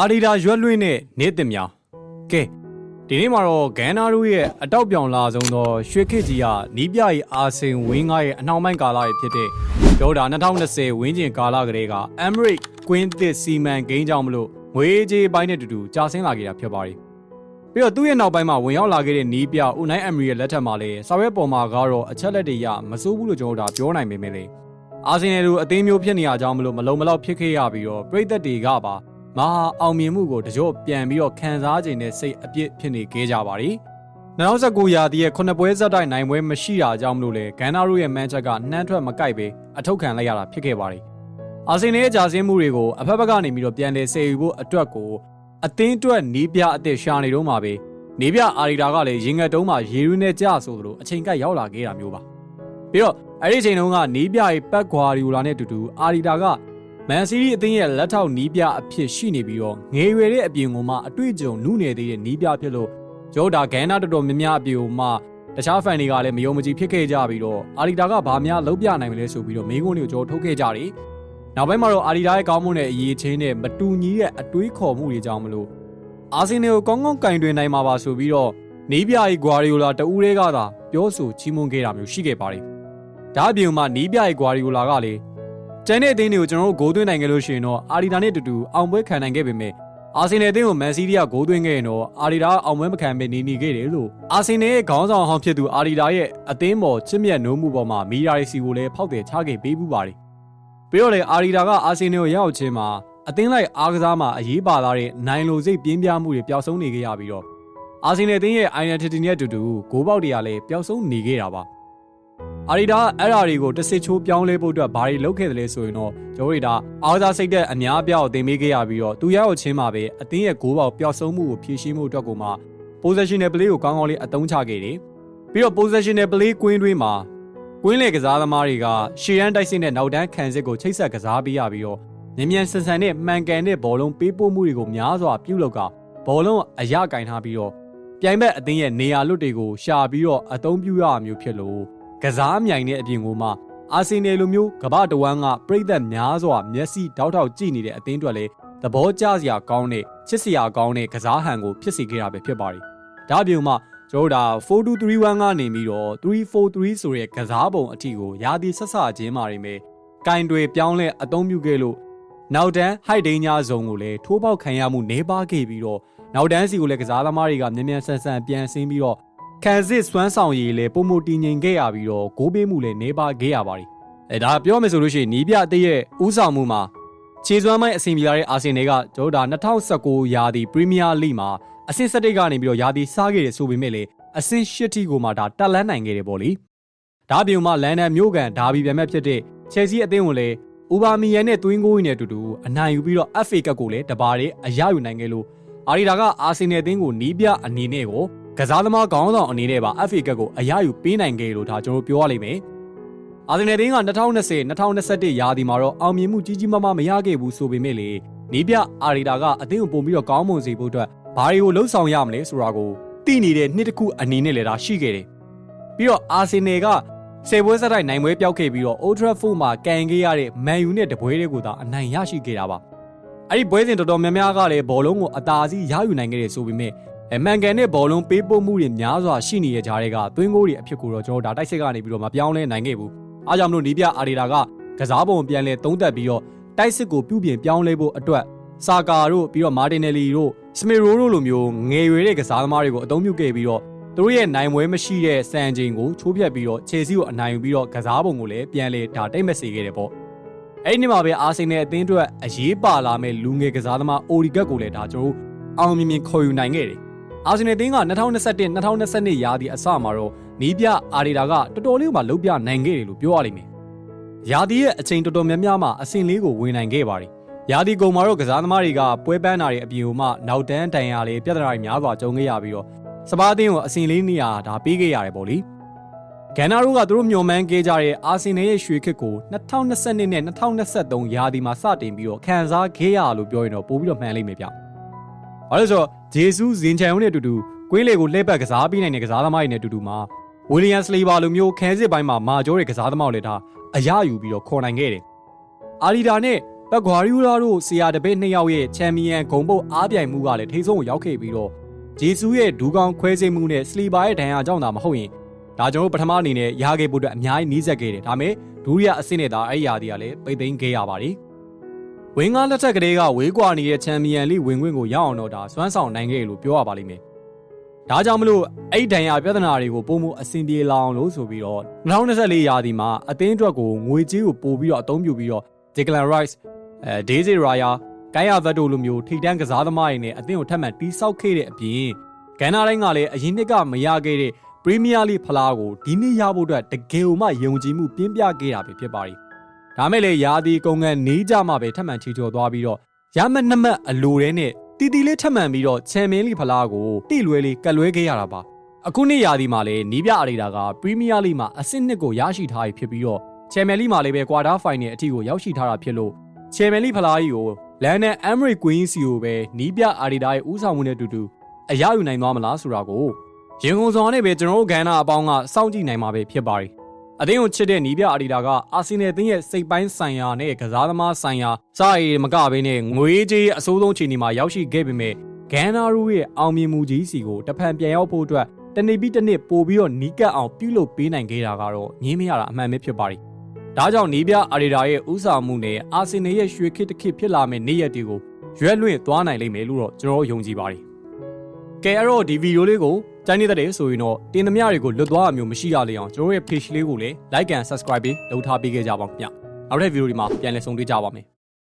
အာဒီတာရွက်လွင့်တဲ့နေ့တင်များကဲဒီနေ့မှာတော့ဂန်နာတို့ရဲ့အတောက်ပြောင်လာဆုံးသောရွှေခေတ်ကြီးကနီးပြရဲ့အာဆင်ဝင်းကားရဲ့အနှောင်ပိုင်းကာလရဲ့ဖြစ်တဲ့ဒေါ်တာ2020ဝင်းကျင်ကာလကလေးက Emirates ကွင်းသစ်စီမံကိန်းကြောင့်မလို့ငွေကြေးပိုင်းနဲ့တူတူကြာဆင်းလာခဲ့တာဖြစ်ပါတယ်ပြီးတော့သူ့ရဲ့နောက်ပိုင်းမှာဝင်ရောက်လာခဲ့တဲ့နီးပြဦးနိုင်အမ်ရီရဲ့လက်ထက်မှာလည်းစာရွက်ပေါ်မှာကတော့အချက်လက်တွေရမစိုးဘူးလို့ကျွန်တော်တို့ဒါပြောနိုင်ပေမဲ့လေအာဆင်နယ်လိုအသင်းမျိုးဖြစ်နေရကြောင်းမလို့မလုံမလောက်ဖြစ်ခဲ့ရပြီးတော့ပြည်သက်တွေကပါ မဟာအောင်မြင်မှုကိုတကြော့ပြန်ပြီးတော့ခံစားခြင်းနဲ့စိတ်အပြစ်ဖြစ်နေခဲ့ကြပါသည်2019ရာသီရဲ့ခုနှစ်ပွဲဆက်တိုက်နိုင်ပွဲမရှိတာကြောင့်မလို့လေဂန်နာတို့ရဲ့မန်ချက်ကနှမ်းထွက်မကိုက်ပဲအထုတ်ခံလိုက်ရတာဖြစ်ခဲ့ပါတယ်အာဆင်နယ်ရဲ့ကြာဆင်းမှုတွေကိုအဖက်ဖက်ကနေပြီးတော့ပြန်လည်ဆယ်ယူဖို့အတွက်ကိုအသင်းအတွက်နီးပြအသစ်ရှာနေတော့မှာပဲနေပြအာရီတာကလည်းရင်ငတ်တုံးမှာရေရင်းနဲ့ကြာဆိုသလိုအချိန်ကပ်ရောက်လာခဲ့တာမျိုးပါပြီးတော့အဲ့ဒီအချိန်တုန်းကနီးပြရဲ့ပက်ကွာရီယိုလာနဲ့တူတူအာရီတာက မန်စီးရီးအသင်းရဲ့လက်ထောက်နီးပြအဖြစ်ရှိနေပြီးတော့ငယ်ရွယ်တဲ့အပြင်ကမှအတွေ့အကြုံနုနယ်သေးတဲ့နီးပြဖြစ်လို့ဂျောဒါဂန်နာတော်တော်များများအပြင်ကမှတခြားဖန်တွေကလည်းမယုံမကြည်ဖြစ်ခဲ့ကြပြီးတော့အာရီတာကဘာများလုံးပြနိုင်မလဲဆိုပြီးတော့မိကုန်းတွေကိုကြောထုတ်ခဲ့ကြတယ်နောက်ပိုင်းမှာတော့အာရီတာရဲ့ကောင်းမှုနဲ့အရေးချင်းနဲ့မတူညီတဲ့အတွေးခေါ်မှုတွေကြောင့်မလို့အာဆင်နယ်ကိုကောင်းကောင်းကင်တွင်နိုင်မှာပါဆိုပြီးတော့နီးပြရဲ့ဂွာရီယိုလာတဦးတည်းကသာပြောဆိုချီးမွမ်းခဲ့တာမျိုးရှိခဲ့ပါတယ်ဒါအပြင်မှာနီးပြရဲ့ဂွာရီယိုလာကလည်း ကျန်တဲ့အသင်းတွေကိုကျွန်တော်တို့ဂိုးသွင်းနိုင်ခဲ့လို့ရှိရင်တော့အာရီတာနဲ့တူတူအောင်ပွဲခံနိုင်ခဲ့ပေမဲ့အာဆင်နယ်အသင်းကိုမန်စီးတီးကဂိုးသွင်းခဲ့ရင်တော့အာရီတာအောင်ပွဲမခံဘဲနေနေခဲ့တယ်လို့အာဆင်နယ်ရဲ့ခေါင်းဆောင်ဟောင်းဖြစ်သူအာရီတာရဲ့အသင်းပေါ်ချစ်မြတ်နိုးမှုပေါ်မှာမီရာရီစီကိုလည်းဖောက်တယ်ချခဲ့ပေးပူပါတယ်ပြီးတော့လေအာရီတာကအာဆင်နယ်ကိုရောက်ချင်းမှာအသင်းလိုက်အားကစားမှာအရေးပါလာတဲ့နိုင်လိုစိတ်ပြင်းပြမှုတွေပျောက်ဆုံးနေခဲ့ရပြီးတော့အာဆင်နယ်အသင်းရဲ့ identity နဲ့အတူတူဂိုးပေါက်တွေကလည်းပျောက်ဆုံးနေခဲ့တာပါ အာရီတာအဲ့ဓာတွေကိုတစ်စစ်ချိုးပြောင်းလဲဖို့အတွက်ဘာတွေလုပ်ခဲ့တယ်လဲဆိုရင်တော့ကျွန်တော်တို့ဒါအားကစားစိတ်တဲ့အများအပြားကိုတင်ပေးခဲ့ရပြီးတော့သူရရောက်ချင်းမှာပဲအသင်းရဲ့ဂိုးပေါက်ပျောက်ဆုံးမှုကိုဖြည့်ရှင်းမှုအတွက်ကိုမှ positional play ကိုကောင်းကောင်းလေးအသုံးချခဲ့တယ်ပြီးတော့ positional play ကွင်းတွင်းမှာကွင်းလေကစားသမားတွေကရှေ့ရန်တိုက်စစ်နဲ့နောက်တန်းခံစစ်ကိုချိတ်ဆက်ကစားပေးရပြီးတော့မြ мян ဆန်ဆန်နဲ့မှန်ကန်တဲ့ဘောလုံးပေးပို့မှုတွေကိုများစွာပြုလုပ်ကဘောလုံးအရကင်ထားပြီးတော့ပြိုင်ဘက်အသင်းရဲ့နေရာလွတ်တွေကိုရှာပြီးတော့အသုံးပြုရမျိုးဖြစ်လို့ ကစားမြိုင်တဲ့အပြင်ကိုမှအာဆင်နယ်လိုမျိုးကမ္ဘာတဝန်းကပြည်သက်များစွာမျက်စိတောက်ထောက်ကြည့်နေတဲ့အသင်းအတွက်လည်းသဘောကျစရာကောင်းတဲ့ချစ်စရာကောင်းတဲ့ကစားဟန်ကိုဖြစ်စေခဲ့တာပဲဖြစ်ပါတယ်။ဒါ့အပြင်မှကျွန်တော်တို့ဒါ4231ကနေပြီးတော့343ဆိုတဲ့ကစားပုံအထိကိုရာသီဆက်ဆချင်းမာတွေပဲကင်တွေပြောင်းလဲအသုံးပြုခဲ့လို့နောက်တန်းဟိုက်ဒိန်းညာဇုံကိုလည်းထိုးပေါက်ခံရမှုနေပါခဲ့ပြီးတော့နောက်တန်းစီကိုလည်းကစားသမားတွေကမြန်မြန်ဆန်ဆန်ပြန်ဆင်းပြီးတော့ ခံစစ်စွမ်းဆောင်ရည်လည်းပုံမတည်ငြိမ်ခဲ့ရပြီးတော့ဂိုးပေးမှုလည်းနေပါခဲ့ရပါတယ်။အဲဒါပြောမယ်ဆိုလို့ရှိရင်နီးပြအသေးရဲ့ဥဆောင်မှုမှာခြေစွမ်းမိုင်းအဆင်ပြေလာတဲ့အာဆင်နယ်ကကျွန်တော်ဒါ2019ရာသီပရီးမီးယားလိမှာအဆင့်7ကနေပြီးတော့ရာသီစားခဲ့တယ်ဆိုပေမဲ့လည်းအဆင့်8ထိကိုမှဒါတက်လန်းနိုင်ခဲ့တယ်ပေါ့လေ။ဒါ့အပြင်မှလန်ဒန်မြို့ကန်ဒါဘီပြန်မဲ့ဖြစ်တဲ့ချယ်ဆီအသင်းကိုလည်းဥပါမီယန်နဲ့တွင်းကိုင်းနဲ့အတူတူအနိုင်ယူပြီးတော့ FA ကပ်ကိုလည်းတပါးတည်းအရယူနိုင်ခဲ့လို့အာရီတာကအာဆင်နယ်အသင်းကိုနီးပြအနေနဲ့ကိုကစားသမားခေါင်းဆောင်အနေနဲ့ပါ FA ကပ်ကိုအရယူပေးနိုင်ခဲ့လို့ဒါကျွန်တော်ပြောရလိမ့်မယ်။အာဆင်နယ်အသင်းက2020 2021ရာသီမှာတော့အောင်မြင်မှုကြီးကြီးမားမားမရခဲ့ဘူးဆိုပေမဲ့လေနီးပြအာရီတာကအသင်းကိုပုံပြီးတော့ကောင်းမွန်စေဖို့အတွက်ဘာတွေကိုလှုပ်ဆောင်ရမလဲဆိုတာကိုသိနေတဲ့နှစ်တစ်ခုအနေနဲ့လည်းဒါရှိခဲ့တယ်။ပြီးတော့အာဆင်နယ်ကဆယ်ပွဲဆက်တိုက်နိုင်ပွဲပြောက်ခဲ့ပြီးတော့ Old Trafford မှာကန်ခဲ့ရတဲ့ Man U နဲ့တပွဲတွေကိုသာအနိုင်ရရှိခဲ့တာပါ။အဲ့ဒီပွဲစဉ်တော်တော်များများကလည်းဘောလုံးကိုအသာစီးရယူနိုင်ခဲ့တယ်ဆိုပေမဲ့ အမှန်ကန်တဲ့ဘောလုံးပေးပို့မှုတွေများစွာရှိနေတဲ့ကြားတွေကသွင်းကိုတွေအဖြစ်ကိုတော့ကျွန်တော်ဒါတိုက်စစ်ကနေပြီးတော့မပြောင်းလဲနိုင်ခဲ့ဘူး။အားကြောင့်မလို့နီးပြအာရီတာကကစားပုံပြန်လဲသုံးသက်ပြီးတော့တိုက်စစ်ကိုပြုပြင်ပြောင်းလဲဖို့အတွက်စာကာတို့ပြီးတော့မာတင်နယ်လီတို့စမီရိုတို့လိုမျိုးငယ်ရွယ်တဲ့ကစားသမားတွေကိုအသုံးပြုခဲ့ပြီးတော့သူတို့ရဲ့နိုင်ပွဲမရှိတဲ့စံချိန်ကိုချိုးဖြတ်ပြီးတော့ချယ်ဆီကိုအနိုင်ယူပြီးတော့ကစားပုံကိုလည်းပြန်လေဒါတိတ်မစေခဲ့တယ်ပေါ့အဲ့ဒီနေ့မှာပဲအာဆင်နယ်အသင်းအတွက်အရေးပါလာမဲ့လူငယ်ကစားသမားအိုရီဂတ်ကိုလည်းဒါကျွန်တော်အောင်မြင်မြင်ခေါ်ယူနိုင်ခဲ့တယ် အာဆင်နယ်အသင်းက2021 2022ရာသီအစမှာတော့နီးပြအာရီတာကတော်တော်လေးမှလုံးပြနိုင်ခဲ့တယ်လို့ပြောရလိမ့်မယ်ရာသီရဲ့အချိန်တော်တော်များများမှာအဆင့်လေးကိုဝင်နိုင်ခဲ့ပါတယ်ရာသီကုန်မှာတော့ကစားသမားတွေကပွဲပန်းတာတွေအပြင်မှာနောက်တန်းတန်ရာလေးပြဿနာတွေများစွာကြုံခဲ့ရပြီးတော့စပါးအသင်းကိုအစင်လေးနေရာဒါပေးခဲ့ရတယ်ပေါ့လေဂန်နာတို့ကသူတို့မျှော်မှန်းခဲ့ကြတဲ့အာဆင်နယ်ရဲ့ရွှေခစ်ကို2022နဲ့2023ရာသီမှာစတင်ပြီးတော့ခံစားခဲ့ရလို့ပြောရင်တော့ပို့ပြီးတော့မှန်လိမ့်မယ်ဗျ။ ဘာလို့ဆိုတော့ဂျေဆုဇင်ချန်ဦးနဲ့အတူတူကွင်းလေကိုလှည့်ပတ်ကစားပေးနိုင်တဲ့ကစားသမားတွေနဲ့အတူတူမှာဝီလီယံစလီဘာလိုမျိုးခန်းစစ်ပိုင်းမှာမာကျောတဲ့ကစားသမားတွေလည်းဒါအရယူပြီးတော့ခေါ်နိုင်ခဲ့တယ်။အာလီဒါနဲ့ပက်ဂွာရီယိုလာတို့ဆီယာတပိတ်နှစ်ယောက်ရဲ့ချန်ပီယံဂုံပုတ်အားပြိုင်မှုကလည်းထိဆုံးကိုရောက်ခဲ့ပြီးတော့ဂျေဆူးရဲ့ဒူးကောင်းခွဲစိတ်မှုနဲ့စလီဘာရဲ့ဒဏ်ရာကြောင့်သာမဟုတ်ရင်ဒါကျွန်တော်ပထမအနေနဲ့ရခဲ့ဖို့အတွက်အများကြီးနီးစပ်ခဲ့တယ်ဒါပေမဲ့ဒူရီယာအဆင့်နဲ့သာအဲ့ဒီယာဒီကလည်းပိတ်သိမ်းခဲ့ရပါတယ် ဝင်းကားလက်ထက်ကလေးကဝေးကွာနေတဲ့ချန်ပီယံလိဝင်ခွင့်ကိုရအောင်တော့ဒါစွမ်းဆောင်နိုင်ခဲ့လို့ပြောရပါလိမ့်မယ်ဒါကြောင့်မလို့အဲ့ဒဏ်ရာပြဿနာတွေကိုပုံမှုအဆင်ပြေလာအောင်လို့ဆိုပြီးတော့2024ရာသီမှာအသင်းအတွက်ကိုငွေကြေးကိုပို့ပြီးတော့အသုံးပြုပြီးတော့ Declan Rice အဲဒေးဇီရာယာကိုင်းယာဗတ်တို့လိုမျိုးထိတန်းကစားသမားတွေနဲ့အသင်းကိုထပ်မံတီးဆောက်ခဲ့တဲ့အပြင်ဂန်နာတိုင်းကလည်းအရင်နှစ်ကမရခဲ့တဲ့ပရီးမီးယားလိဖလားကိုဒီနှစ်ရဖို့အတွက်တကယ်မှယုံကြည်မှုပြင်းပြခဲ့တာပဲဖြစ်ပါတယ်။ ဒါမဲ့လေယာဒီကုံကန်နေကြမှာပဲထပ်မံချီချော်သွားပြီးတော့ရမတ်နှစ်မတ်အလိုတဲ့နဲ့တီတီလေးထပ်မံပြီးတော့ချန်ပီယံလိဖလားကိုတိလွဲလေးကတ်လွဲခဲ့ရတာပါ။အခုနှစ်ရာသီမှာလည်းနီးပြအရီတာကပရီးမီးယားလိမှာအဆင့်နှစ်ကိုရရှိထားပြီဖြစ်ပြီးတော့ချန်ပီယံလိမှာလည်းပဲကွာတာဖိုင်နယ်အထိကိုရောက်ရှိထားတာဖြစ်လို့ချယ်မယ်လီဖလားကြီးကိုလန်ဒန်အမ်ရီကွင်းစီကိုပဲနီးပြအာဒီတာရဲ့ဦးဆောင်မှုနဲ့အတူတူအရယူနိုင်သွားမလားဆိုတာကိုရင်ကုန်စွာနဲ့ပဲကျွန်တော်တို့ဂန်နာအပေါင်းကစောင့်ကြည့်နိုင်မှာပဲဖြစ်ပါတယ်။ အသင်းကိုချစ်တဲ့နီးပြအာဒီတာကအာဆင်နယ်အသင်းရဲ့စိတ်ပိုင်းဆိုင်ရာနဲ့ကစားသမားဆိုင်ရာစားရည်မကဘဲနဲ့ငွေကြေးအစိုးဆုံးချိန်ဒီမှာရောက်ရှိခဲ့ပေမဲ့ဂန်နာရူရဲ့အောင်မြင်မှုကြီးစီကိုတဖန်ပြန်ရောက်ဖို့အတွက်တနေ့ပြီးတစ်နေ့ပို့ပြီးတော့နီးကပ်အောင်ပြုလုပ်ပေးနိုင်ခဲ့တာကတော့ငင်းမရတာအမှန်ပဲဖြစ်ပါတယ်။ဒါကြောင့်နီးပြအာရီတာရဲ့ဥဆောင်မှုနဲ့အာဆင်နယ်ရဲ့ရွှေခေတ်တစ်ခေတ်ဖြစ်လာမယ့်နေ့ရက်တွေကိုရွက်လွင့်သွားနိုင်လိမ့်မယ်လို့တော့ကျွန်တော်ယုံကြည်ပါတယ်။ ကဲအဲ့တော့ဒီဗီဒီယိုလေးကိုကြိုင်းနေတဲ့ဆိုရင်တော့တင်သမျှတွေကိုလွတ်သွားတာမျိုးမရှိရလေအောင်ကျွန်တော်ရဲ့ page လေးကိုလည်း like and subscribe လုပ်ထားပေးခဲ့ကြပါဦးခင်ဗျ။နောက်တဲ့ဗီဒီယိုဒီမှာပြန်လည်ဆုံတွေ့ကြပါမယ်။